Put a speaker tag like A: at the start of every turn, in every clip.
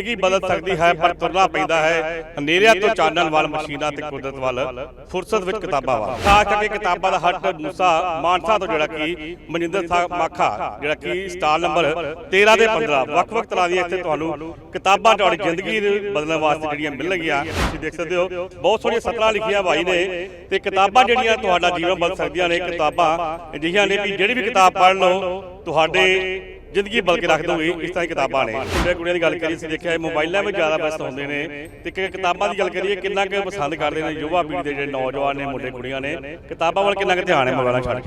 A: ਜ਼ਿੰਦਗੀ ਬਦਲ ਸਕਦੀ ਹੈ, ਪਰ ਤੁਰਨਾ ਪੈਂਦਾ ਹੈ। ਹਨੇਰਿਆਂ ਤੋਂ ਚਾਨਣ ਵੱਲ ਮਸ਼ੀਨਾਂ ਤੇ ਕੁਦਰਤ ਵੱਲ, ਫੁਰਸਤ ਵਿੱਚ ਕਿਤਾਬਾਂ ਵੱਲ। ਖਾਸ ਕਰਕੇ ਕਿਤਾਬਾਂ ਦਾ ਹੱਟ ਮੂਸਾ ਮਾਨਸਾ ਤੋਂ ਜਿਹੜਾ ਕਿ ਮਨਿੰਦਰ ਸਾਹਿਬ ਮਾਖਾ, ਜਿਹੜਾ ਕਿ ਸਟਾਲ ਨੰਬਰ 13 ਦੇ 15 ਵੱਖ-ਵੱਖ ਤਰ੍ਹਾਂ ਦੀਆਂ ਇੱਥੇ ਤੁਹਾਨੂੰ ਕਿਤਾਬਾਂ ਤੁਹਾਡੀ ਜ਼ਿੰਦਗੀ ਨੂੰ ਬਦਲਣ ਵਾਸਤੇ ਜਿਹੜੀਆਂ ਮਿਲਣਗੀਆਂ। ਤੁਸੀਂ ਦੇਖ ਸਕਦੇ ਹੋ, ਬਹੁਤ ਸੋਹਣੀਆਂ ਸਤਰਾਂ ਲਿਖੀਆਂ ਭਾਈ ਨੇ ਤੇ ਕਿਤਾਬਾਂ ਜਿਹੜੀਆਂ ਤੁਹਾਡਾ ਜੀਵਨ ਬਦਲ ਸਕਦੀਆਂ ਨੇ। ਕਿਤਾਬਾਂ ਅਜਿਹੀਆਂ ਨੇ ਵੀ ਜਿਹੜੀ ਵੀ ਕਿਤਾਬ ਪੜ੍ਹ ਲਓ, ਤੁਹਾਡੇ ਜ਼ਿੰਦਗੀ ਬਦਲ ਕੇ ਰੱਖ ਦੋਗੇ ਇਸ ਤਰ੍ਹਾਂ ਦੀ ਕਿਤਾਬਾਂ ਨੇ। ਮੁੰਡੇ ਕੁੜੀਆਂ ਦੀ ਗੱਲ ਕਰੀਏ ਅਸੀਂ ਦੇਖਿਆ ਇਹ ਮੋਬਾਈਲਾਂ ਵਿੱਚ ਜ਼ਿਆਦਾ ਵਿਅਸਤ ਹੁੰਦੇ ਨੇ। ਤੇ ਕਿ ਕਿਤਾਬਾਂ ਦੀ ਗੱਲ ਕਰੀਏ ਕਿੰਨਾ ਕੁ ਪਸੰਦ ਕਰਦੇ ਨੇ ਯੁਵਾ ਪੀੜ੍ਹੀ ਦੇ ਜਿਹੜੇ ਨੌਜਵਾਨ ਨੇ ਮੁੰਡੇ ਕੁੜੀਆਂ ਨੇ। ਕਿਤਾਬਾਂ ਵੱਲ ਕਿੰਨਾ ਕੁ ਧਿਆਨ ਹੈ ਮੋਬਾਈਲਾਂ ਛੱਡ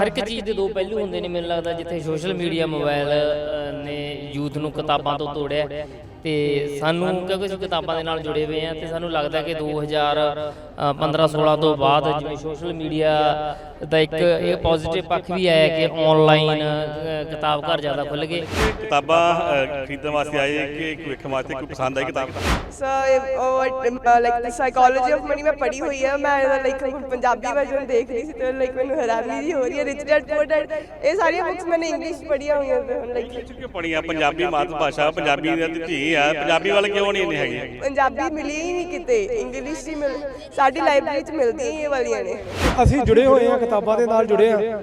B: ਹਰ ਇੱਕ ਚੀਜ਼ ਦੇ ਦੋ ਪਹਿਲੂ ਹੁੰਦੇ ਨੇ ਮੈਨੂੰ ਲੱਗਦਾ ਜਿੱਥੇ ਸੋਸ਼ਲ ਮੀਡੀਆ ਮੋਬਾਈਲ ਨੇ ਯੂਥ ਨੂੰ ਕਿਤਾਬਾਂ ਤੋਂ ਤੋੜਿਆ ਤੇ ਸਾਨੂੰ ਕਿਉਂਕਿ ਅਸੀਂ ਕਿਤਾਬਾਂ ਦੇ ਨਾਲ ਜੁੜੇ ਹੋਏ ਆ ਤੇ ਸਾਨੂੰ ਲੱਗਦਾ ਕਿ 2015 16 ਤੋਂ ਬਾਅਦ ਜਿਵੇਂ ਸੋਸ਼ਲ ਮੀਡੀਆ ਦਾ ਇੱਕ ਇਹ ਪੋਜ਼ਿਟਿਵ ਪੱਖ ਵੀ ਆਇਆ ਕਿ ਆਨਲਾਈਨ ਕਿਤਾਬ ਘਰ ਜ਼ਿਆਦਾ ਖੁੱਲ ਗਏ।
A: ਕਿਤਾਬਾਂ ਖਰੀਦਣ ਵਾਸਤੇ ਆਏ ਕਿ ਕੋਈ ਵੇਖਣ ਵਾਸਤੇ ਕੋਈ ਪਸੰਦ ਆਈ ਕਿਤਾਬ?
C: Sir like the psychology of money ਮੈਂ ਪੜ੍ਹੀ ਹੋਈ ਹੈ ਮੈਂ ਇਹਦਾ ਲਾਈਕ ਪੰਜਾਬੀ ਵਰਜ਼ਨ ਦੇਖ ਰਹੀ ਸੀ ਤੇ ਲਾਈਕ ਮੈਨੂੰ ਹੈਰਾਨੀ ਜੀ ਹੋ ਰਹੀ ਹੈ ਰਿਚ ਡੈਡ ਪੂਅਰ ਡੈਡ ਇਹ ਸਾਰੀਆਂ ਬੁੱਕਸ ਮੈंने ਇੰਗਲਿਸ਼ ਪੜ੍ਹੀਆਂ ਹੋਈਆਂ ਤੇ ਹੁਣ ਲਾਈਕ
A: ਕਿਉਂਕਿ ਪੜੀਆਂ ਪੰਜਾਬੀ ਮਾਤ ਭਾਸ਼ਾ ਪੰਜਾਬੀ ਦੀ ਧੀ ਆ ਪੰਜਾਬੀ ਵਾਲੇ ਕਿਉਂ ਨਹੀਂ ਇੰਨੇ ਹੈਗੇ?
C: ਪੰਜਾਬੀ ਮਿਲੀ ਹੀ ਨਹੀਂ ਕਿਤੇ ਇੰਗਲਿਸ਼ ਹੀ ਮਿਲ ਸਾਡੀ ਲਾਇਬ੍ਰੇਰੀ 'ਚ ਮਿਲਦੀਆਂ ਹੀ ਇਹ ਵਾਲੀਆਂ ਨੇ।
D: ਅਸੀਂ ਜੁੜੇ ਹੋਏ ਆ ਕਿਤਾਬਾਂ ਦੇ ਨਾਲ ਜੁੜੇ ਆ।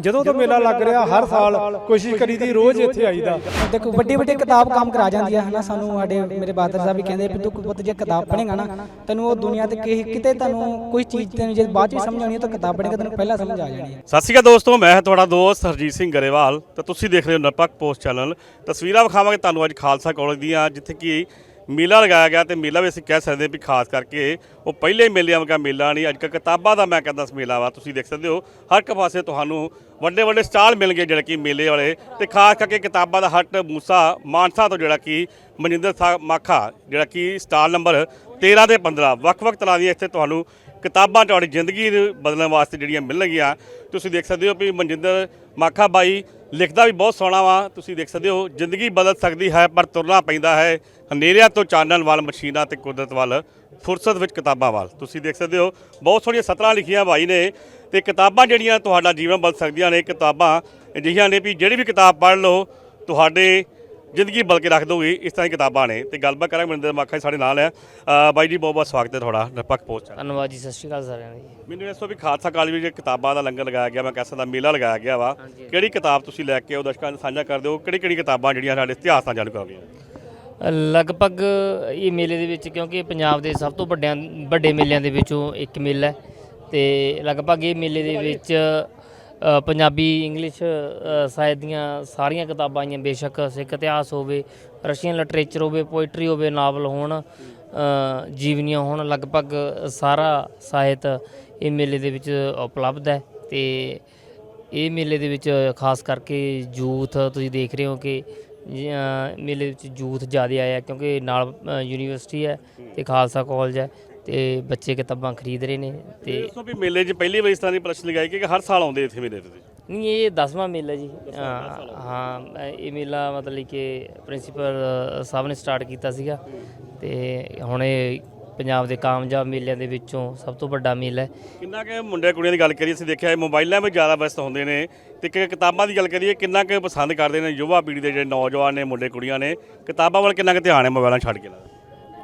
D: ਜਦੋਂ ਤੋਂ ਮੇਲਾ ਲੱਗ ਰਿਹਾ ਹਰ ਸਾਲ ਕੋਸ਼ਿਸ਼ ਕਰੀਦੀ ਰੋਜ਼ ਇੱਥੇ ਆਈਦਾ।
E: ਦੇਖੋ ਵੱਡੀ ਵੱਡੀ ਕਿਤਾਬ ਕੰਮ ਕਰਾ ਜਾਂਦੀ ਹੈ ਹਨਾ ਸਾਨੂੰ ਸਾਡੇ ਮੇਰੇ ਬਾਦਰ ਸਾਹਿਬ ਵੀ ਕਹਿੰਦੇ ਵੀ ਤੂੰ ਪੁੱਤ ਜੇ ਕਿਤਾਬ ਪੜ੍ਹੇਗਾ ਨਾ ਤੈਨੂੰ ਉਹ ਦੁਨੀਆ ਤੇ ਕਿਤੇ ਤੈਨੂੰ ਕੋਈ ਚੀਜ਼ ਤੈਨੂੰ ਜੇ ਬਾਅਦ ਚ ਸਮਝ ਆਉਣੀ ਹੈ ਤਾਂ ਕਿਤਾਬ ਪੜ੍ਹੇਗਾ ਤੈਨੂੰ ਪਹਿਲਾਂ ਸਮਝ ਆ ਜਾਣੀ ਹੈ।
A: ਸਤਿ ਸ਼੍ਰੀ ਅਕਾਲ ਦੋਸਤੋ ਮੈਂ ਹਾਂ ਤੁਹਾਡਾ ਦੋਸਤ ਹਰਜੀਤ ਸਿੰਘ ਗਰੇਵਾਲ ਤੇ ਤੁਸੀਂ ਦੇਖ ਰਹੇ ਹੋ ਨਿਰਪੱਖ ਪੋਸਟ ਚੈਨਲ। ਤਸਵੀਰਾਂ ਵਿਖਾਵਾਂਗੇ ਤੁਹਾਨੂੰ ਅੱਜ ਖਾਲਸਾ ਕਾਲਜ ਦੀਆਂ ਜਿੱਥੇ ਕਿ ਮੇਲਾ ਲਗਾਇਆ ਗਿਆ ਤੇ ਮੇਲਾ ਵੀ ਅਸੀਂ ਕਹਿ ਸਕਦੇ ਵੀ ਖਾਸ ਕਰਕੇ ਉਹ ਪਹਿਲੇ ਮੇਲਿਆਂ ਵਰਗਾ ਮੇਲਾ ਨਹੀਂ, ਅੱਜ ਕੱਲ੍ਹ ਕਿਤਾਬਾਂ ਦਾ ਮੈਂ ਕਹਿੰਦਾ ਮੇਲਾ ਵਾ, ਤੁਸੀਂ ਦੇਖ ਸਕਦੇ ਹੋ, ਹਰ ਇੱਕ ਪਾਸੇ ਤੁਹਾਨੂੰ ਵੱਡੇ ਵੱਡੇ ਸਟਾਲ ਮਿਲਣਗੇ ਗਏ ਜਿਹੜੇ ਕਿ ਮੇਲੇ ਵਾਲੇ ਤੇ ਖਾਸ ਕਰਕੇ ਕਿਤਾਬਾਂ ਦਾ ਹੱਟ, ਮੂਸਾ, ਮਾਨਸਾ ਤੋਂ ਜਿਹੜਾ ਕਿ ਮਨਿੰਦਰ ਸਾਹਿਬ ਮਾਖਾ, ਜਿਹੜਾ ਕਿ ਸਟਾਲ ਨੰਬਰ 13 ਦੇ 15 ਵੱਖ-ਵੱਖ ਤਰ੍ਹਾਂ ਦੀਆਂ ਇੱਥੇ ਤੁਹਾਨੂੰ ਕਿਤਾਬਾਂ ਤੁਹਾਡੀ ਜ਼ਿੰਦਗੀ ਨੂੰ ਬਦਲਣ ਵਾਸਤੇ ਜਿਹੜੀਆਂ ਮਿਲਣਗੀਆਂ, ਤੁਸੀਂ ਦੇਖ ਸਕਦੇ ਹੋ ਵੀ ਮਨਜਿੰਦਰ ਮਾਖਾ ਬਾਈ ਲਿਖਦਾ ਵੀ ਬਹੁਤ ਸੋਹਣਾ ਵਾ, ਤੁਸੀਂ ਦੇਖ ਸਕਦੇ ਹੋ ਜ਼ਿੰਦਗੀ ਬਦਲ ਸਕਦੀ ਹੈ, ਪਰ ਤੁਰਨਾ ਪੈਂਦਾ ਹੈ ਹਨੇਰਿਆਂ ਤੋਂ ਚਾਨਣ ਵੱਲ, ਮਸ਼ੀਨਾਂ ਤੇ ਕੁਦਰਤ ਵੱਲ, ਫੁਰਸਤ ਵਿੱਚ ਕਿਤਾਬਾਂ ਵੱਲ। ਤੁਸੀਂ ਦੇਖ ਸਕਦੇ ਹੋ ਬਹੁਤ ਸੋਹਣੀਆਂ ਸਤਰਾਂ ਲਿਖੀਆਂ ਬਾਈ ਨੇ ਤੇ ਕਿਤਾਬਾਂ ਜਿਹੜੀਆਂ ਤੁਹਾਡਾ ਜੀਵਨ ਬਦਲ ਸਕਦੀਆਂ ਨੇ, ਕਿਤਾਬਾਂ ਅਜਿਹੀਆਂ ਨੇ ਵੀ ਜਿਹੜੀ ਵੀ ਕਿਤਾਬ ਪੜ੍ਹ ਲਓ, ਤੁਹਾਡੇ ਜ਼ਿੰਦਗੀ ਬਦਲ ਕੇ ਰੱਖ ਦੋਗੀ ਇਸ ਤਰ੍ਹਾਂ ਦੀ ਕਿਤਾਬਾਂ ਨੇ। ਤੇ ਗੱਲਬਾਤ ਕਰਾਂਗੇ ਮਨਿੰਦਰ ਮਾਖਾ ਜੀ ਸਾਡੇ ਨਾਲ ਹੈ। ਅ, ਬਾਈ ਜੀ ਬਹੁਤ ਬਹੁਤ ਸਵਾਗਤ ਹੈ ਤੁਹਾਡਾ ਨਿਰਪੱਖ ਪੋਸਟ ਚੈਨਲ।
B: ਧੰਨਵਾਦ ਜੀ ਸਤਿ ਸ਼੍ਰੀ ਅਕਾਲ ਸਾਰਿਆਂ ਨੂੰ ਜੀ।
A: ਮੈਨੂੰ ਦੱਸੋ ਵੀ ਖਾਲਸਾ ਕਾਲਜ ਵਿੱਚ ਕਿਤਾਬਾਂ ਦਾ ਲੰਗਰ ਲਗਾਇਆ ਗਿਆ ਮੈਂ ਕਹਿ ਸਕਦਾ ਮੇਲਾ ਲਗਾਇਆ ਗਿਆ ਵਾ। ਕਿਹੜੀ ਕਿਤਾਬ ਤੁਸੀਂ ਲੈ ਕੇ ਆਓ ਦਰਸ਼ਕਾਂ ਨਾਲ ਸਾਂਝਾ ਕਰ ਦਿਓ ਕਿਹੜੀ ਕਿਹੜੀ ਕਿਤਾਬਾਂ ਜਿਹੜੀਆਂ ਸਾਡੇ ਇਤਿਹਾਸ ਨਾਲ ਜਾਣੂ ਕਰਾਉਂਦੀਆਂ
B: ਲਗਭਗ ਇਹ ਮੇਲੇ ਦੇ ਵਿੱਚ ਕਿਉਂਕਿ ਇਹ ਪੰਜਾਬ ਦੇ ਸਭ ਤੋਂ ਵੱਡਿਆਂ ਵੱਡੇ ਮੇਲਿਆਂ ਦੇ ਵਿੱਚੋਂ ਇੱਕ ਮੇਲਾ ਹੈ। ਤੇ ਲਗਭਗ ਇਹ ਮੇਲੇ ਦੇ ਵਿੱਚ ਪੰਜਾਬੀ ਇੰਗਲਿਸ਼ ਸਾਹਿਤ ਦੀਆਂ ਸਾਰੀਆਂ ਕਿਤਾਬਾਂ ਆਈਆਂ, ਬੇਸ਼ੱਕ ਸਿੱਖ ਇਤਿਹਾਸ ਹੋਵੇ, ਰਸ਼ੀਅਨ ਲਿਟਰੇਚਰ ਹੋਵੇ ਪੋਇਟਰੀ ਹੋਵੇ ਨਾਵਲ ਹੋਣ ਜੀਵਨੀਆਂ ਹੋਣ, ਲਗਭਗ ਸਾਰਾ ਸਾਹਿਤ ਇਹ ਮੇਲੇ ਦੇ ਵਿੱਚ ਉਪਲਬਧ ਹੈ ਤੇ ਇਹ ਮੇਲੇ ਦੇ ਵਿੱਚ ਖਾਸ ਕਰਕੇ ਯੂਥ ਤੁਸੀਂ ਦੇਖ ਰਹੇ ਹੋ ਕਿ ਮੇਲੇ ਵਿੱਚ ਯੂਥ ਜ਼ਿਆਦਾ ਆਇਆ ਕਿਉਂਕਿ ਨਾਲ ਯੂਨੀਵਰਸਿਟੀ ਹੈ ਤੇ ਖਾਲਸਾ ਕਾਲਜ ਹੈ। ਤੇ ਬੱਚੇ ਕਿਤਾਬਾਂ ਖਰੀਦ ਰਹੇ ਨੇ ਤੇ
A: ਦੱਸੋ ਵੀ ਮੇਲੇ 'ਚ ਪਹਿਲੀ ਵਾਰ ਇਸ ਤਰ੍ਹਾਂ ਦੀ ਪ੍ਰਸ਼ਨ ਲਗਾਈ ਕਿ ਹਰ ਸਾਲ ਆਉਂਦੇ ਇੱਥੇ ਮੇਲੇ ਤੇ?
B: ਨਹੀਂ ਇਹ 10ਵਾਂ ਮੇਲਾ ਜੀ। ਹਾਂ ਅ, ਇਹ ਮੇਲਾ ਮਤਲਬ ਕਿ ਪ੍ਰਿੰਸੀਪਲ ਸਾਹਿਬ ਨੇ ਸਟਾਰਟ ਕੀਤਾ ਸੀਗਾ ਤੇ ਹੁਣ ਇਹ ਪੰਜਾਬ ਦੇ ਕਾਮਯਾਬ ਮੇਲਿਆਂ ਦੇ ਵਿੱਚੋਂ ਸਭ ਤੋਂ ਵੱਡਾ ਮੇਲਾ ਹੈ।
A: ਕਿੰਨਾ ਕਿ ਮੁੰਡੇ ਕੁੜੀਆਂ ਦੀ ਗੱਲ ਕਰੀਏ ਅਸੀਂ ਦੇਖਿਆ ਇਹ ਮੋਬਾਈਲਾਂ ਵਿੱਚ ਜ਼ਿਆਦਾ ਵਿਅਸਤ ਹੁੰਦੇ ਨੇ ਤੇ ਕਿ ਕਿਤਾਬਾਂ ਦੀ ਗੱਲ ਕਰੀਏ ਕਿੰਨਾ ਕੁ ਪਸੰਦ ਕਰਦੇ ਨੇ ਯੁਵਾ ਪੀੜ੍ਹੀ ਦੇ ਜਿਹੜੇ ਨੌਜਵਾਨ ਨੇ ਮੁੰਡੇ ਕੁੜੀਆਂ ਨੇ ਕਿਤਾਬਾਂ ਵੱਲ ਕਿੰਨਾ ਕੁ ਧਿਆਨ ਹੈ ਮੋਬਾਈਲਾਂ ਛੱਡ ਕੇ?
B: ਅ,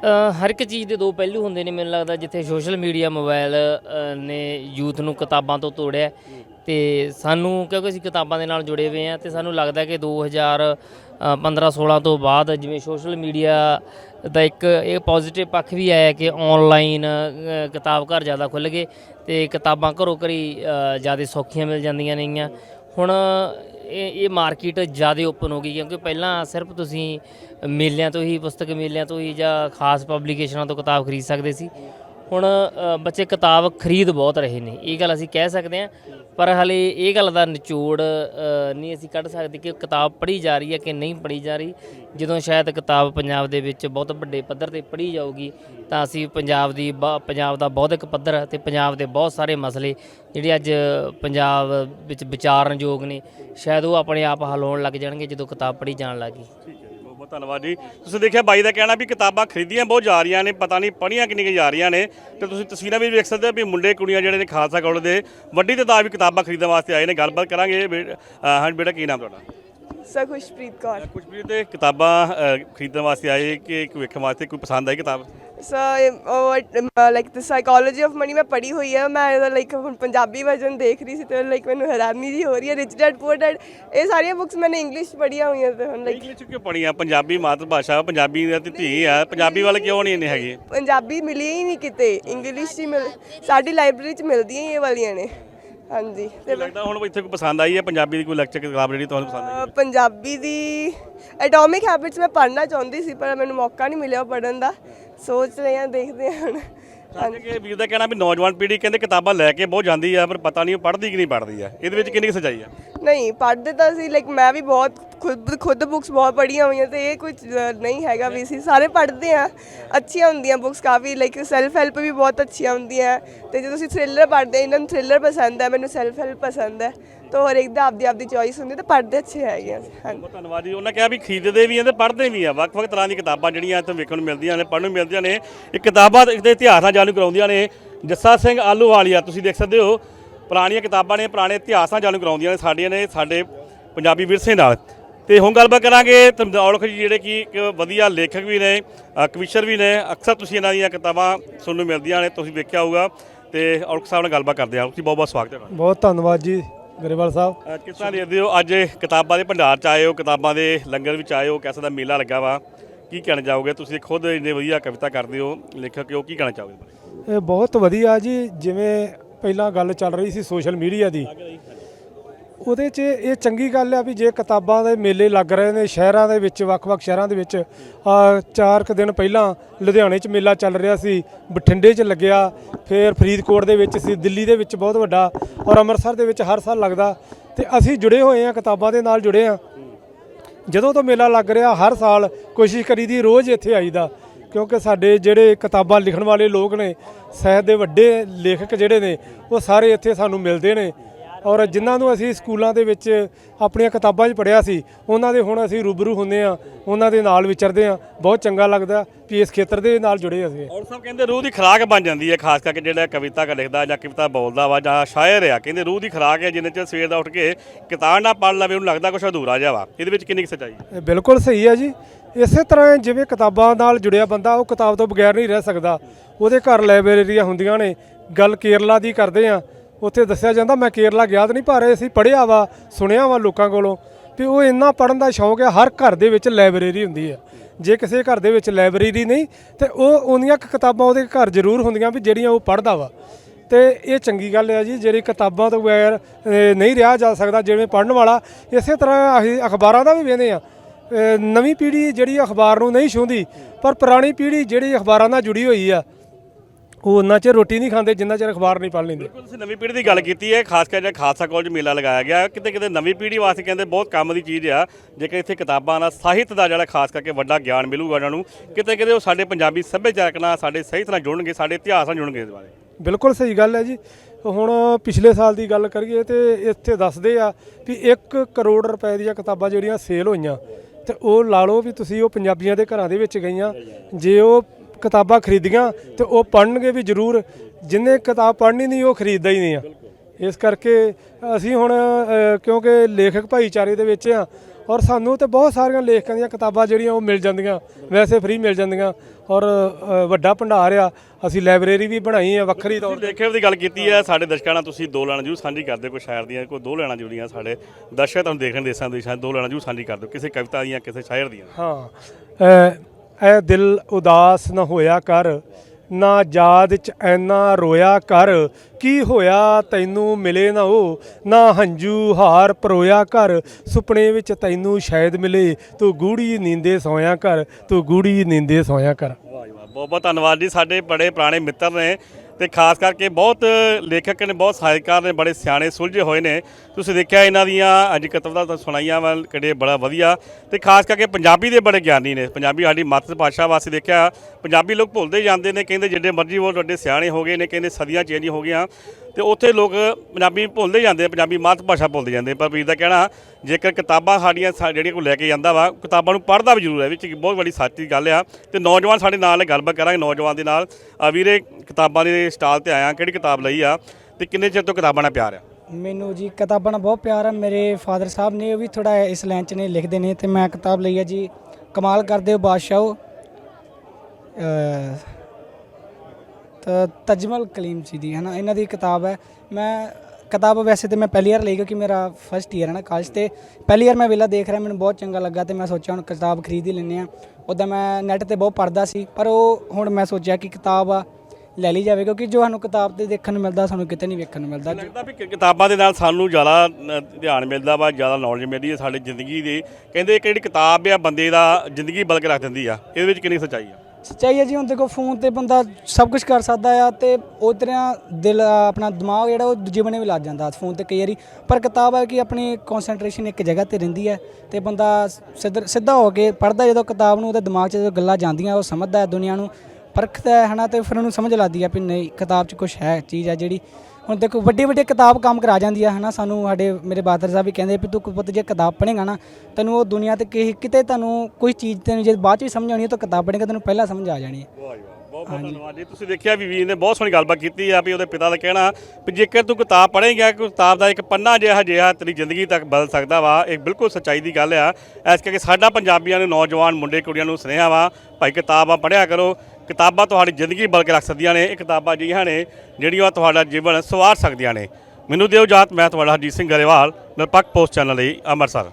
B: ਹਰ ਇੱਕ ਚੀਜ਼ ਦੇ ਦੋ ਪਹਿਲੂ ਹੁੰਦੇ ਨੇ ਮੈਨੂੰ ਲੱਗਦਾ, ਜਿੱਥੇ ਸੋਸ਼ਲ ਮੀਡੀਆ ਮੋਬਾਈਲ ਨੇ ਯੂਥ ਨੂੰ ਕਿਤਾਬਾਂ ਤੋਂ ਤੋੜਿਆ। ਤੇ ਸਾਨੂੰ, ਕਿਉਂਕਿ ਅਸੀਂ ਕਿਤਾਬਾਂ ਦੇ ਨਾਲ ਜੁੜੇ ਹੋਏ ਆ ਤੇ ਸਾਨੂੰ ਲੱਗਦਾ ਕਿ 2015 16 ਤੋਂ ਬਾਅਦ ਜਿਵੇਂ ਸੋਸ਼ਲ ਮੀਡੀਆ ਦਾ ਇੱਕ, ਇਹ ਪੋਜ਼ਿਟਿਵ ਪੱਖ ਵੀ ਆਇਆ ਕਿ ਆਨਲਾਈਨ ਕਿਤਾਬ ਘਰ ਜ਼ਿਆਦਾ ਖੁੱਲ ਗਏ ਤੇ ਕਿਤਾਬਾਂ ਘਰੋਂ ਘਰੀ ਜ਼ਿਆਦਾ ਸੌਖੀਆਂ ਮਿਲ ਜਾਂਦੀਆਂ ਨੇਗੀਆਂ ਹੁਣ ਇਹ ਇਹ ਮਾਰਕੀਟ ਜ਼ਿਆਦਾ ਓਪਨ ਹੋ ਗਈ ਕਿਉਂਕਿ ਪਹਿਲਾਂ ਸਿਰਫ ਤੁਸੀਂ ਮੇਲਿਆਂ ਤੋਂ ਹੀ, ਪੁਸਤਕ ਮੇਲਿਆਂ ਤੋਂ ਹੀ ਜਾਂ ਖਾਸ ਪਬਲੀਕੇਸ਼ਨਾਂ ਤੋਂ ਕਿਤਾਬ ਖਰੀਦ ਸਕਦੇ ਸੀ। ਹੁਣ ਬੱਚੇ ਕਿਤਾਬ ਖਰੀਦ ਬਹੁਤ ਰਹੇ ਨੇ, ਇਹ ਗੱਲ ਅਸੀਂ ਕਹਿ ਸਕਦੇ ਹਾਂ, ਪਰ ਹਲੇ ਇਹ ਗੱਲ ਦਾ ਨਿਚੋੜ ਨਹੀਂ ਅਸੀਂ ਕੱਢ ਸਕਦੇ ਕਿ ਕਿਤਾਬ ਪੜ੍ਹੀ ਜਾ ਰਹੀ ਹੈ ਕਿ ਨਹੀਂ ਪੜ੍ਹੀ ਜਾ ਰਹੀ। ਜਦੋਂ ਸ਼ਾਇਦ ਕਿਤਾਬ ਪੰਜਾਬ ਦੇ ਵਿੱਚ ਬਹੁਤ ਵੱਡੇ ਪੱਧਰ ਤੇ ਪੜ੍ਹੀ ਜਾਊਗੀ, ਤਾਂ ਅਸੀਂ ਪੰਜਾਬ ਦੀ ਬ- ਪੰਜਾਬ ਦਾ ਬੌਧਿਕ ਪੱਧਰ ਤੇ ਪੰਜਾਬ ਦੇ ਬਹੁਤ ਸਾਰੇ ਮਸਲੇ ਜਿਹੜੇ ਅੱਜ ਪੰਜਾਬ ਵਿੱਚ ਵਿਚਾਰਨਯੋਗ ਨੇ, ਸ਼ਾਇਦ ਉਹ ਆਪਣੇ ਆਪ ਹੱਲ ਹੋਣ ਲੱਗ ਜਾਣਗੇ ਜਦੋਂ ਕਿਤਾਬ ਪੜ੍ਹੀ ਜਾਣ ਲੱਗੀ
A: ਧੰਨਵਾਦ ਜੀ। ਤੁਸੀਂ ਦੇਖਿਆ ਬਾਈ ਦਾ ਕਹਿਣਾ ਵੀ ਕਿਤਾਬਾਂ ਖਰੀਦੀਆਂ ਬਹੁਤ ਜਾ ਰਹੀਆਂ ਨੇ ਪਤਾ ਨਹੀਂ ਪੜ੍ਹੀਆਂ ਕਿੰਨੀਆਂ ਕੁ ਜਾ ਰਹੀਆਂ ਨੇ। ਤੇ ਤੁਸੀਂ ਤਸਵੀਰਾਂ ਵੀ ਵੇਖ ਸਕਦੇ ਹੋ ਵੀ ਮੁੰਡੇ ਕੁੜੀਆਂ ਜਿਹੜੇ ਨੇ ਖਾਲਸਾ ਕਾਲਜ ਦੇ ਵੱਡੀ ਤਾਦਾਦ ਵੀ ਕਿਤਾਬਾਂ ਖਰੀਦਣ ਵਾਸਤੇ ਆਏ ਨੇ। ਗੱਲਬਾਤ ਕਰਾਂਗੇ ਬੇ- ਅਹ ਹਾਂ ਬੇਟਾ ਕੀ ਨਾਮ ਤੁਹਾਡਾ?
C: ਸਰ ਖੁਸ਼ਪ੍ਰੀਤ ਕੌਰ।
A: ਕੁਝ ਵੀ ਤੇ ਕਿਤਾਬਾਂ ਅ, ਖਰੀਦਣ ਵਾਸਤੇ ਆਏ ਕਿ ਕੋਈ ਵੇਖਣ ਵਾਸਤੇ ਕੋਈ ਪਸੰਦ ਆਈ ਕਿਤਾਬ?
C: Sir like the psychology of money ਮੈਂ ਪੜ੍ਹੀ ਹੋਈ ਹੈ ਮੈਂ ਇਹਦਾ ਲਾਈਕ ਹੁਣ ਪੰਜਾਬੀ ਵਰਜ਼ਨ ਦੇਖ ਰਹੀ ਸੀ ਤੇ ਲਾਈਕ ਮੈਨੂੰ ਹੈਰਾਨੀ ਜੀ ਹੋ ਰਹੀ ਹੈ ਰਿਚ ਡੈਡ ਪੂਅਰ ਡੈਡ ਇਹ ਸਾਰੀਆਂ ਬੁੱਕਸ ਮੈंने ਇੰਗਲਿਸ਼ ਪੜ੍ਹੀਆਂ ਹੋਈਆਂ ਤੇ ਹੁਣ ਲਾਈਕ
A: ਇੰਗਲਿਸ਼ ਕਿਉਂ ਪੜੀਆਂ ਪੰਜਾਬੀ ਮਾਤਰ ਭਾਸ਼ਾ ਪੰਜਾਬੀ ਦੀ ਤੇ ਧੀ ਆ। ਪੰਜਾਬੀ ਵਾਲੇ ਕਿਉਂ ਨਹੀਂ ਇੰਨੇ ਹੈਗੇ?
C: ਪੰਜਾਬੀ ਮਿਲੀ ਹੀ ਨਹੀਂ ਕਿਤੇ। ਇੰਗਲਿਸ਼ ਹੀ ਮਿਲ ਸਾਡੀ ਲਾਇਬ੍ਰੇਰੀ 'ਚ ਮਿਲਦੀਆਂ ਹੀ ਇਹ ਵਾਲੀਆਂ ਨੇ। ਹਾਂਜੀ। ਤੇ
A: ਲੱਗਦਾ ਹੁਣ ਇੱਥੇ ਕੋਈ ਪਸੰਦ ਆਈ ਹੈ? ਪੰਜਾਬੀ ਦੀ ਕੋਈ ਲੈਕਚਰ ਕਿਤਾਬ ਜਿਹੜੀ ਤੁਹਾਨੂੰ ਪਸੰਦ ਆਈ
C: ਅਹ ਪੰਜਾਬੀ ਦੀ ਐਟੋਮਿਕ ਹੈਬਿਟਸ ਮੈਂ ਪੜ੍ਹਨਾ ਚਾਹੁੰਦੀ ਸੀ ਪਰ ਮੈਨੂੰ ਮੌਕਾ ਨਹੀਂ ਮਿਲਿਆ ਪੜ੍ਹਨ ਦਾ। ਸੋਚ ਰਹੇ ਹਾਂ ਦੇਖਦੇ ਹਾਂ ਹੁਣ।
A: ਕਿ ਵੀਰ ਦਾ ਕਹਿਣਾ ਵੀ ਨੌਜਵਾਨ ਪੀੜ੍ਹੀ ਕਹਿੰਦੇ ਕਿਤਾਬਾਂ ਲੈ ਕੇ ਬਹੁਤ ਜਾਂਦੀ ਆ, ਪਰ ਪਤਾ ਨਹੀਂ ਉਹ ਪੜ੍ਹਦੀ ਕਿ ਨਹੀਂ ਪੜ੍ਹਦੀ ਆ। ਇਹਦੇ ਵਿੱਚ ਕਿੰਨੀ ਕੁ ਸੱਚਾਈ ਆ?
C: ਨਹੀਂ, ਪੜ੍ਹਦੇ ਤਾਂ ਸੀ ਲਾਈਕ ਮੈਂ ਵੀ ਬਹੁਤ ਖੁਦ ਖੁਦ ਬੁੱਕਸ ਬਹੁਤ ਪੜ੍ਹੀਆਂ ਹੋਈਆਂ ਤੇ ਇਹ ਕੁਝ ਨਹੀਂ ਹੈਗਾ ਵੀ ਅਸੀਂ ਸਾਰੇ ਪੜ੍ਹਦੇ ਆ। ਅੱਛੀਆਂ ਹੁੰਦੀਆਂ ਬੁੱਕਸ ਕਾਫੀ ਲਾਈਕ ਸੈਲਫ ਹੈਲਪ ਵੀ ਬਹੁਤ ਅੱਛੀਆਂ ਹੁੰਦੀਆਂ। ਤੇ ਜੇ ਤੁਸੀਂ ਥ੍ਰਿਲਰ ਪੜ੍ਹਦੇ, ਇਹਨਾਂ ਨੂੰ ਥ੍ਰਿਲਰ ਪਸੰਦ ਹੈ ਮੈਨੂੰ ਸੈਲਫ ਹੈਲਪ ਪਸੰਦ ਹੈ ਤਾਂ ਹਰ ਇੱਕ ਦਾ ਆਪਦੀ ਆਪਦੀ ਚੋਇਸ ਹੁੰਦੀ ਤੇ ਪੜ੍ਹਦੇ ਅੱਛੇ ਹੈਗੇ ਆ ਹਾਂਜੀ।
A: ਬਹੁਤ ਧੰਨਵਾਦ ਜੀ। ਉਹਨਾਂ ਕਿਹਾ ਵੀ ਖਰੀਦਦੇ ਵੀ ਆ ਤੇ ਪੜ੍ਹਦੇ ਵੀ ਆ। ਵੱਖ-ਵੱਖ ਤਰ੍ਹਾਂ ਦੀਆਂ ਕਿਤਾਬਾਂ ਜਿਹੜੀਆਂ ਇੱਥੇ ਵੇਖਣ ਨੂੰ ਮਿਲਦੀਆਂ ਨੇ ਪੜ੍ਹਨ ਨੂੰ ਮਿਲਦੀਆਂ ਨੇ। ਇਹ ਕਿਤਾਬਾਂ ਦੇ ਇਤਿਹਾਸ ਨਾਲ ਜਾਣੂ ਕਰਾਉਂਦੀਆਂ ਨੇ। ਜੱਸਾ ਸਿੰਘ ਆਲੂਵਾਲੀਆ ਤੁਸੀਂ ਦੇਖ ਸਕਦੇ ਹੋ ਪੁਰਾਣੀਆਂ ਕਿਤਾਬਾਂ ਨੇ ਪੁਰਾਣੇ ਇਤਿਹਾਸ ਨਾਲ ਜਾਣੂ ਕਰਾਉਂਦੀਆਂ ਨੇ ਸਾਡੀਆਂ ਨੇ ਸਾਡੇ ਪੰਜਾਬੀ ਵਿਰਸੇ ਨਾਲ। ਤੇ ਹੁਣ ਗੱਲਬਾਤ ਕਰਾਂਗੇ ਤਮਦੌਲਖ ਜੀ ਜਿਹੜੇ ਕਿ ਇੱਕ ਵਧੀਆ ਲੇਖਕ ਵੀ ਨੇ ਕਵਿਸ਼ਰ ਵੀ ਨੇ। ਅਕਸਰ ਤੁਸੀਂ ਇਹਨਾਂ ਦੀਆਂ ਕਿਤਾਬਾਂ ਸੁਣਨ ਨੂੰ ਮਿਲਦੀਆਂ ਨੇ ਤੁਸੀਂ ਵੇਖਿਆ ਹੋਊਗਾ। ਤੇ ਔਲਖ ਸਾਹਿਬ ਨਾਲ ਗੱਲਬਾਤ ਕਰਦੇ ਹਾਂ। ਤੁਸੀਂ ਬਹੁਤ ਬਹੁਤ ਸਵਾਗਤ ਹੈ।
D: ਬਹੁਤ ਧੰਨਵਾਦ ਜੀ। ਗਰੇਵਾਲ ਸਾਹਿਬ।
A: ਅ, ਕਿਸ ਤਰ੍ਹਾਂ ਦੇਖਦੇ ਹੋ? ਅੱਜ ਕਿਤਾਬਾਂ ਦੇ ਭੰਡਾਰ ਚ ਆਏ ਹੋ ਕਿਤਾਬਾਂ ਦੇ ਲੰਗਰ ਵਿੱਚ ਆਏ ਹੋ ਕਿਸ ਦਾ ਮੇਲਾ ਲੱਗਾ ਵਾ? ਕੀ ਕਹਿਣਾ ਚਾਹੋਗੇ? ਤੁਸੀਂ ਖੁਦ ਇੰਨੇ ਵਧੀਆ ਕਵਿਤਾ ਕਰਦੇ ਹੋ ਲੇਖਕ ਹੋ ਕੀ ਕਹਿਣਾ ਚਾਹੋਗੇ?
D: ਇਹ ਬਹੁਤ ਵਧੀਆ ਜੀ ਜਿਵੇਂ ਪਹਿਲਾਂ ਗੱਲ ਚੱਲ ਰਹੀ ਸੀ ਸੋਸ਼ਲ ਮੀਡੀਆ ਦੀ। ਉਹਦੇ 'ਚ ਇਹ ਚੰਗੀ ਗੱਲ ਆ ਵੀ ਜੇ ਕਿਤਾਬਾਂ ਦੇ ਮੇਲੇ ਲੱਗ ਰਹੇ ਨੇ, ਸ਼ਹਿਰਾਂ ਦੇ ਵਿੱਚ, ਵੱਖ-ਵੱਖ ਸ਼ਹਿਰਾਂ ਦੇ ਵਿੱਚ, ਆ ਚਾਰ ਕੁ ਦਿਨ ਪਹਿਲਾਂ ਲੁਧਿਆਣੇ 'ਚ ਮੇਲਾ ਚੱਲ ਰਿਹਾ ਸੀ, ਬਠਿੰਡੇ 'ਚ ਲੱਗਿਆ, ਫਿਰ ਫਰੀਦਕੋਟ ਦੇ ਵਿੱਚ ਸੀ, ਦਿੱਲੀ ਦੇ ਵਿੱਚ ਬਹੁਤ ਵੱਡਾ ਔਰ ਅੰਮ੍ਰਿਤਸਰ ਦੇ ਵਿੱਚ ਹਰ ਸਾਲ ਲੱਗਦਾ ਤੇ ਅਸੀਂ ਜੁੜੇ ਹੋਏ ਆ ਕਿਤਾਬਾਂ ਦੇ ਨਾਲ ਜੁੜੇ ਆ ਜਦੋਂ ਤੋਂ ਮੇਲਾ ਲੱਗ ਰਿਹਾ, ਹਰ ਸਾਲ ਕੋਸ਼ਿਸ਼ ਕਰੀਦੀ ਰੋਜ਼ ਇੱਥੇ ਆਈਦਾ, ਕਿਉਂਕਿ ਸਾਡੇ ਜਿਹੜੇ ਕਿਤਾਬਾਂ ਲਿਖਣ ਵਾਲੇ ਲੋਕ ਨੇ ਸਾਹਿਤ ਦੇ ਵੱਡੇ ਲੇਖਕ ਜਿਹੜੇ ਨੇ, ਉਹ ਸਾਰੇ ਇੱਥੇ ਸਾਨੂੰ ਮਿਲਦੇ ਨੇ। ਔਰ ਜਿਨ੍ਹਾਂ ਨੂੰ ਅਸੀਂ ਸਕੂਲਾਂ ਦੇ ਵਿੱਚ ਆਪਣੀਆਂ ਕਿਤਾਬਾਂ 'ਚ ਪੜ੍ਹਿਆ ਸੀ ਉਹਨਾਂ ਦੇ ਹੁਣ ਅਸੀਂ ਰੂਬਰੂ ਹੁੰਦੇ ਆ ਉਹਨਾਂ ਦੇ ਨਾਲ ਵਿਚਰਦੇ ਆ ਬਹੁਤ ਚੰਗਾ ਲੱਗਦਾ ਕਿ ਇਸ ਖੇਤਰ ਦੇ ਨਾਲ ਜੁੜੇ ਅਸੀਂ।
A: ਔਰ ਸਾਹਿਬ ਕਹਿੰਦੇ ਰੂਹ ਦੀ ਖੁਰਾਕ ਬਣ ਜਾਂਦੀ ਹੈ ਖਾਸ ਕਰਕੇ ਜਿਹੜਾ ਕਵਿਤਾ ਕ ਲਿਖਦਾ ਜਾਂ ਕਵਿਤਾ ਬੋਲਦਾ ਵਾ ਜਾਂ ਸ਼ਾਇਰ ਆ ਕਹਿੰਦੇ ਰੂਹ ਦੀ ਖੁਰਾਕ ਹੈ ਜਿੰਨੇ ਚਿਰ ਸਵੇਰ ਦਾ ਉੱਠ ਕੇ ਕਿਤਾਬ ਨਾ ਪੜ੍ਹ ਲਵੇ ਉਹਨੂੰ ਲੱਗਦਾ ਕੁਛ ਅਧੂਰਾ ਜਿਹਾ ਵਾ। ਇਹਦੇ ਵਿੱਚ ਕਿੰਨੀ ਕੁ ਸੱਚਾਈ
D: ਇਹ ਬਿਲਕੁਲ ਸਹੀ ਹੈ ਜੀ। ਇਸੇ ਤਰ੍ਹਾਂ ਜਿਵੇਂ ਕਿਤਾਬਾਂ ਨਾਲ ਜੁੜਿਆ ਬੰਦਾ ਉਹ ਕਿਤਾਬ ਤੋਂ ਬਗੈਰ ਨਹੀਂ ਰਹਿ ਸਕਦਾ। ਉਹਦੇ ਘਰ ਲਾਇਬ੍ਰੇਰੀਆਂ ਹੁੰਦੀਆਂ ਨੇ ਗੱਲ ਕੇਰਲਾ ਦੀ ਕਰਦੇ ਆ ਉੱਥੇ ਦੱਸਿਆ ਜਾਂਦਾ, ਮੈਂ ਕੇਰਲਾ ਗਿਆ ਤਾਂ ਨਹੀਂ, ਪਰ ਅਸੀਂ ਪੜ੍ਹਿਆ ਵਾ, ਸੁਣਿਆ ਵਾ ਲੋਕਾਂ ਕੋਲੋਂ ਵੀ ਉਹ ਇੰਨਾ ਪੜਨ ਦਾ ਸ਼ੌਂਕ ਹੈ ਹਰ ਘਰ ਦੇ ਵਿੱਚ ਲਾਇਬ੍ਰੇਰੀ ਹੁੰਦੀ ਹੈ ਜੇ ਕਿਸੇ ਘਰ ਦੇ ਵਿੱਚ ਲਾਇਬ੍ਰੇਰੀ ਨਹੀਂ, ਤੇ ਉਹ ਉਹਨੀਆਂ ਕਿਤਾਬਾਂ ਉਹਦੇ ਘਰ ਜ਼ਰੂਰ ਹੁੰਦੀਆਂ ਵੀ ਜਿਹੜੀਆਂ ਉਹ ਪੜ੍ਹਦਾ ਵਾ। ਤੇ ਇਹ ਚੰਗੀ ਗੱਲ ਹੈ ਜੀ, ਜਿਹੜੀ ਕਿਤਾਬਾਂ ਤੋਂ ਬਗੈਰ ਨਹੀਂ ਰਿਹਾ ਜਾ ਸਕਦਾ ਜਿਵੇਂ ਪੜਨ ਵਾਲਾ। ਇਸੇ ਤਰ੍ਹਾਂ ਅਸੀਂ ਅਖਬਾਰਾਂ ਦਾ ਵੀ ਵੇਖਦੇ ਆ। ਨਵੀਂ ਪੀੜ੍ਹੀ ਜਿਹੜੀ ਅਖਬਾਰ ਨੂੰ ਨਹੀਂ ਛੂੰਹਦੀ, ਪਰ ਪੁਰਾਣੀ ਪੀੜ੍ਹੀ ਜਿਹੜੀ ਅਖਬਾਰਾਂ ਨਾਲ ਜੁੜੀ ਹੋਈ ਆ ਉਹ ਉਹਨਾਂ ਚਿਰ ਰੋਟੀ ਨਹੀਂ ਖਾਂਦੇ ਜਿੰਨਾ ਚਿਰ ਅਖਬਾਰ ਨਹੀਂ ਪੜ੍ਹ ਲੈਂਦੇ।
A: ਬਿਲਕੁਲ ਤੁਸੀਂ ਨਵੀਂ ਪੀੜ੍ਹੀ ਦੀ ਗੱਲ ਕੀਤੀ ਹੈ ਖਾਸ ਕਰਕੇ ਜਿਹੜਾ ਖਾਲਸਾ ਕਾਲਜ ਮੇਲਾ ਲਗਾਇਆ ਗਿਆ ਕਿਤੇ ਕਿਤੇ ਨਵੀਂ ਪੀੜ੍ਹੀ ਵਾਸਤੇ ਕਹਿੰਦੇ ਬਹੁਤ ਕੰਮ ਦੀ ਚੀਜ਼ ਆ ਜੇਕਰ ਇੱਥੇ ਕਿਤਾਬਾਂ ਦਾ ਸਾਹਿਤ ਦਾ ਜਿਹੜਾ ਖਾਸ ਕਰਕੇ ਵੱਡਾ ਗਿਆਨ ਮਿਲੂਗਾ ਉਹਨਾਂ ਨੂੰ ਕਿਤੇ ਕਿਤੇ ਉਹ ਸਾਡੇ ਪੰਜਾਬੀ ਸੱਭਿਆਚਾਰਕ ਨਾਲ ਸਾਡੇ ਸਹੀ ਤਰ੍ਹਾਂ ਜੁੜਨਗੇ ਸਾਡੇ ਇਤਿਹਾਸ ਨਾਲ ਜੁੜਨਗੇ ਇਸ ਬਾਰੇ।
D: ਬਿਲਕੁਲ ਸਹੀ ਗੱਲ ਹੈ ਜੀ। ਹੁਣ ਪਿਛਲੇ ਸਾਲ ਦੀ ਗੱਲ ਕਰੀਏ ਤੇ ਇੱਥੇ ਦੱਸਦੇ ਆ ਵੀ 1 ਕਰੋੜ ਰੁਪਏ ਦੀਆਂ ਕਿਤਾਬਾਂ ਜਿਹੜੀਆਂ ਸੇਲ ਹੋਈਆਂ ਤੇ ਉਹ ਲਾ ਲਓ ਵੀ ਤੁਸੀਂ ਉਹ ਪੰਜਾਬੀਆਂ ਦੇ ਘਰਾਂ ਦੇ ਵਿੱਚ ਗਈਆਂ ਜੇ ਉਹ ਕਿਤਾਬਾਂ ਖਰੀਦੀਆਂ ਤੇ ਉਹ ਪੜਨਗੇ ਵੀ ਜ਼ਰੂਰ। ਜਿੰਨੇ ਕਿਤਾਬ ਪੜ੍ਹਨੀ ਨਹੀਂ ਉਹ ਖਰੀਦਦਾ ਹੀ ਨਹੀਂ ਆ। ਇਸ ਕਰਕੇ ਅਸੀਂ ਹੁਣ ਕਿਉਂਕਿ ਲੇਖਕ ਭਾਈਚਾਰੇ ਦੇ ਵਿੱਚ ਆ ਔਰ ਸਾਨੂੰ ਤੇ ਬਹੁਤ ਸਾਰੀਆਂ ਲੇਖਕਾਂ ਦੀਆਂ ਕਿਤਾਬਾਂ ਜਿਹੜੀਆਂ ਉਹ ਮਿਲ ਜਾਂਦੀਆਂ ਵੈਸੇ ਫ੍ਰੀ ਮਿਲ ਜਾਂਦੀਆਂ। ਔਰ ਵੱਡਾ ਭੰਡਾਰ ਆ ਅਸੀਂ ਲਾਇਬ੍ਰੇਰੀ ਵੀ ਬਣਾਈ ਆ ਵੱਖਰੀ ਤੌਰ
A: ਤੁਸੀਂ ਲੇਖਕ ਦੀ ਗੱਲ ਕੀਤੀ ਹੈ ਸਾਡੇ ਦਰਸ਼ਕਾਂ ਨਾਲ ਤੁਸੀਂ ਦੋ ਲੈਣਾ ਜੂ ਸਾਂਝੀ ਕਰਦੇ ਕੋਈ ਸ਼ਾਇਰ ਦੀਆਂ ਕੋਈ ਦੋ ਲੈਣਾ ਜੁੜੀਆਂ ਸਾਡੇ ਦਰਸ਼ਕ ਤੁਹਾਨੂੰ ਦੇਖਣ ਦੇਸਾਂ ਦੇ ਸ਼ਾਇਦ ਦੋ ਲੈਣਾ ਜੂ ਸਾਂਝੀ ਕਰ ਦਿਓ ਕਿਸੇ ਕਵਿਤਾ ਦੀਆਂ ਕਿਸੇ ਸ਼ਾਇਰ ਦੀਆਂ।
D: ਹਾਂ ਐ ਦਿਲ ਉਦਾਸ ਨਾ ਹੋਇਆ ਕਰ, ਨਾ ਯਾਦ ਚ ਐਨਾ ਰੋਇਆ ਕਰ, ਕੀ ਹੋਇਆ ਤੈਨੂੰ ਮਿਲੇ ਨਾ ਉਹ, ਨਾ ਹੰਝੂ ਹਾਰ ਪਰੋਇਆ ਕਰ, ਸੁਪਨੇ ਵਿੱਚ ਤੈਨੂੰ ਸ਼ਾਇਦ ਮਿਲੇ, ਤੂੰ ਗੂੜੀ ਨੀਂਦੇ ਸੋਇਆ ਕਰ, ਤੂੰ ਗੂੜੀ ਨੀਂਦੇ ਸੋਇਆ ਕਰ।
A: ਵਾਹ ਵਾਹ ਬਹੁਤ ਬਹੁਤ ਧੰਨਵਾਦ ਜੀ, ਸਾਡੇ ਬੜੇ ਪੁਰਾਣੇ ਮਿੱਤਰ ਨੇ ਤੇ ਖਾਸ ਕਰਕੇ ਬਹੁਤ ਲੇਖਕ ਨੇ, ਬਹੁਤ ਸਾਹਿਤਕਾਰ ਨੇ, ਬੜੇ ਸਿਆਣੇ ਸੁਲਝੇ ਹੋਏ ਨੇ। ਤੁਸੀਂ ਦੇਖਿਆ ਇਹਨਾਂ ਦੀਆਂ ਅੱਜ ਕਤਵਤਾ ਤਾਂ ਸੁਣਾਈਆਂ ਵਾ, ਕਿਹੜੇ ਬੜਾ ਵਧੀਆ। ਤੇ ਖਾਸ ਕਰਕੇ ਪੰਜਾਬੀ ਦੇ ਬੜੇ ਗਿਆਨੀ ਨੇ। ਪੰਜਾਬੀ ਸਾਡੀ ਮਾਤਰ ਭਾਸ਼ਾ ਵਾਸਤੇ ਦੇਖਿਆ, ਪੰਜਾਬੀ ਲੋਕ ਭੁੱਲਦੇ ਜਾਂਦੇ ਨੇ, ਕਹਿੰਦੇ ਜਿੱਡੇ ਮਰਜ਼ੀ ਉਹ ਵੱਡੇ ਸਿਆਣੇ ਹੋ ਗਏ ਨੇ, ਕਹਿੰਦੇ ਸਦੀਆਂ ਚੇਂਜ ਹੋ ਗਈਆਂ। ਤੇ ਉੱਥੇ ਲੋਕ ਪੰਜਾਬੀ ਭੁੱਲਦੇ ਜਾਂਦੇ ਪੰਜਾਬੀ ਮਾਤ ਭਾਸ਼ਾ ਭੁੱਲਦੇ ਜਾਂਦੇ ਪਰ ਵੀਰ ਦਾ ਕਹਿਣਾ, ਜੇਕਰ ਕਿਤਾਬਾਂ ਸਾਡੀਆਂ ਸਾ- ਜਿਹੜੀਆਂ ਕੋਈ ਲੈ ਕੇ ਜਾਂਦਾ ਵਾ, ਕਿਤਾਬਾਂ ਨੂੰ ਪੜ੍ਹਦਾ ਵੀ ਜ਼ਰੂਰ ਹੈ, ਵਿੱਚ ਬਹੁਤ ਵੱਡੀ ਸੱਚੀ ਗੱਲ ਆ। ਤੇ ਨੌਜਵਾਨ ਸਾਡੇ ਨਾਲ ਗੱਲਬਾਤ ਕਰਾਂਗੇ ਨੌਜਵਾਨ ਦੇ ਨਾਲ। ਆ ਵੀਰੇ, ਕਿਤਾਬਾਂ ਦੇ ਸਟਾਲ ਤੇ ਆਇਆ, ਕਿਹੜੀ ਕਿਤਾਬ ਲਈ ਆ ਤੇ ਕਿੰਨੇ ਚਿਰ ਤੋਂ ਕਿਤਾਬਾਂ ਨਾਲ ਪਿਆਰ ਆ?
E: ਮੈਨੂੰ ਜੀ ਕਿਤਾਬਾਂ ਨਾਲ ਬਹੁਤ ਪਿਆਰ ਆ, ਮੇਰੇ ਫਾਦਰ ਸਾਹਿਬ ਨੇ ਉਹ ਵੀ ਥੋੜਾ ਇਸ ਲਾਈਨ ਚ ਨੇ ਲਿਖਦੇ ਨੇ, ਤੇ ਮੈਂ ਕਿਤਾਬ ਲਈ ਆ ਜੀ, ਕਮਾਲ ਕਰਦੇ ਹੋ ਬਾਦਸ਼ਾਹੋ। ਤਜਮਲ ਕਲੀਮ ਜੀ ਦੀ ਹੈ ਨਾ ਇਹਨਾਂ ਦੀ ਕਿਤਾਬ ਹੈ। ਮੈਂ, ਕਿਤਾਬ ਵੈਸੇ ਤੇ ਮੈਂ ਪਹਿਲੀ ਵਾਰ ਲਈ ਕਿਉਂਕਿ ਮੇਰਾ ਫਸਟ ਈਅਰ ਹੈ ਨਾ ਕਾਲਜ ਤੇ। ਪਹਿਲੀ ਵਾਰ ਮੈਂ ਵੇਲਾ ਦੇਖ ਰਿਹਾ, ਮੈਨੂੰ ਬਹੁਤ ਚੰਗਾ ਲੱਗਾ ਤੇ ਮੈਂ ਸੋਚਿਆ ਹੁਣ ਕਿਤਾਬ ਖਰੀਦ ਹੀ ਲੈਂਦੇ ਆ ਉਦਾਂ ਮੈਂ ਨੈਟ ਤੇ ਬਹੁਤ ਪੜ੍ਹਦਾ ਸੀ, ਪਰ ਉਹ ਹੁਣ ਮੈਂ ਸੋਚਿਆ ਕਿ ਕਿਤਾਬ ਆ ਲੈ ਲਈ ਜਾਵੇ ਕਿਉਂਕਿ ਜੋ ਸਾਨੂੰ ਕਿਤਾਬ ਤੇ ਦੇਖਣ ਨੂੰ ਮਿਲਦਾ, ਸਾਨੂੰ ਕਿਤੇ ਨਹੀਂ ਵੇਖਣ ਨੂੰ ਮਿਲਦਾ।
A: ਲੱਗਦਾ ਵੀ ਕਿ ਕਿਤਾਬਾਂ ਦੇ ਨਾਲ ਸਾਨੂੰ ਜ਼ਿਆਦਾ ਧਿਆਨ ਮਿਲਦਾ ਵਾ, ਜ਼ਿਆਦਾ ਨੌਲੇਜ ਮਿਲਦੀ ਹੈ ਸਾਡੀ ਜ਼ਿੰਦਗੀ ਦੇ। ਕਹਿੰਦੇ ਕਿ ਜਿਹੜੀ ਕਿਤਾਬ ਆ, ਬੰਦੇ ਦਾ ਜ਼ਿੰਦਗੀ ਬਦਲ ਕੇ ਰੱਖ ਦਿੰਦੀ ਆ, ਇਹਦੇ ਵਿੱਚ ਕਿੰਨੀ ਸੱਚਾਈ ਆ?
E: ਸੱਚਾਈ ਹੈ ਜੀ, ਹੁਣ ਦੇਖੋ ਫੋਨ ਤੇ ਬੰਦਾ ਸਭ ਕੁਝ ਕਰ ਸਕਦਾ ਆ ਤੇ ਤਰ੍ਹਾਂ ਦਿਲ, ਆਪਣਾ ਦਿਮਾਗ ਜਿਹੜਾ ਉਹ ਦੂਜੇ ਬੰਨੇ ਵੀ ਲੱਗ ਜਾਂਦਾ ਫੋਨ ਤੇ ਕਈ ਵਾਰੀ। ਪਰ ਕਿਤਾਬ ਹੈ ਕਿ ਆਪਣੀ ਕਨਸੈਂਟਰੇਸ਼ਨ ਇੱਕ ਜਗ੍ਹਾ ਤੇ ਰਹਿੰਦੀ ਹੈ ਤੇ ਬੰਦਾ ਸਿੱਧਰ- ਸਿੱਧਾ ਹੋ ਕੇ ਪੜ੍ਹਦਾ ਜਦੋਂ ਕਿਤਾਬ ਨੂੰ ਉਹਦੇ ਦਿਮਾਗ 'ਚ ਜਦੋਂ ਗੱਲਾਂ ਜਾਂਦੀਆਂ, ਉਹ ਸਮਝਦਾ ਹੈ ਦੁਨੀਆ ਨੂੰ। ਪਰਖਦਾ ਹੈ, ਹਨਾ, ਤੇ ਫਿਰ ਉਹਨੂੰ ਸਮਝ ਲੱਗਦੀ ਹੈ ਵੀ ਨਹੀਂ, ਕਿਤਾਬ 'ਚ ਕੁਝ ਹੈ, ਚੀਜ਼ ਆ ਜਿਹੜੀ ਹੁਣ ਦੇਖੋ ਵੱਡੀ ਵੱਡੀ ਕਿਤਾਬ ਕੰਮ ਕਰਾ ਜਾਂਦੀ ਆ ਹਨਾ? ਸਾਨੂੰ ਸਾਡੇ ਮੇਰੇ ਬਾਦਰ ਸਾਹਿਬ ਵੀ ਕਹਿੰਦੇ ਵੀ ਤੂੰ ਪੁੱਤ ਜੇ ਕਿਤਾਬ ਪੜ੍ਹੇਗਾ ਨਾ ਤੈਨੂੰ ਉਹ ਦੁਨੀਆ ਤੇ ਕਿ- ਕਿਤੇ ਤੁਹਾਨੂੰ ਕੋਈ ਚੀਜ਼ ਤੈਨੂੰ ਜੇ ਬਾਅਦ ਚ ਵੀ ਸਮਝ ਆਉਣੀ ਹੈ ਤਾਂ ਕਿਤਾਬ ਪੜ੍ਹੇਗਾ ਤੈਨੂੰ ਪਹਿਲਾਂ ਸਮਝ ਆ ਜਾਣੀ ਹੈ
A: ਵਾਹ ਜੀ ਵਾਹ ਬਹੁਤ ਬਹੁਤ ਧੰਨਵਾਦ ਜੀ। ਤੁਸੀਂ ਦੇਖਿਆ ਵੀ ਵੀਰ ਨੇ ਬਹੁਤ ਸੋਹਣੀ ਗੱਲਬਾਤ ਕੀਤੀ ਆ ਵੀ ਉਹਦੇ ਪਿਤਾ ਦਾ ਕਹਿਣਾ ਵੀ ਜੇਕਰ ਤੂੰ ਕਿਤਾਬ ਪੜ੍ਹੇਂਗਾ ਕਿਤਾਬ ਦਾ ਇੱਕ ਪੰਨਾ ਜਿਹਾ ਜਿਹਾ ਤੇਰੀ ਜ਼ਿੰਦਗੀ ਤੱਕ ਬਦਲ ਸਕਦਾ ਵਾ ਇਹ ਬਿਲਕੁਲ ਸੱਚਾਈ ਦੀ ਗੱਲ ਆ। ਇਸ ਕਰਕੇ ਸਾਡਾ ਪੰਜਾਬੀਆਂ ਦੇ ਨੌਜਵਾਨ ਮੁੰਡੇ ਕੁੜੀਆਂ ਨੂੰ ਸੁਨੇਹਾ ਵਾ ਭਾਈ ਕਿਤਾਬਾਂ ਪੜ੍ਹਿਆ ਕਰੋ ਕਿਤਾਬਾਂ ਤੁਹਾਡੀ ਜ਼ਿੰਦਗੀ ਬਦਲ ਕੇ ਰੱਖ ਸਕਦੀਆਂ ਨੇ, ਇਹ ਕਿਤਾਬਾਂ ਅਜਿਹੀਆਂ ਨੇ, ਜਿਹੜੀਆਂ ਤੁਹਾਡਾ ਜੀਵਨ ਸਵਾਰ ਸਕਦੀਆਂ ਨੇ। ਮੈਨੂੰ ਦਿਓ ਜਾਤ ਮੈਂ ਤੁਹਾਡਾ ਹਰਜੀਤ ਸਿੰਘ ਗਰੇਵਾਲ, ਨਿਰਪੱਖ ਪੋਸਟ ਚੈਨਲ ਲਈ ਅੰਮ੍ਰਿਤਸਰ।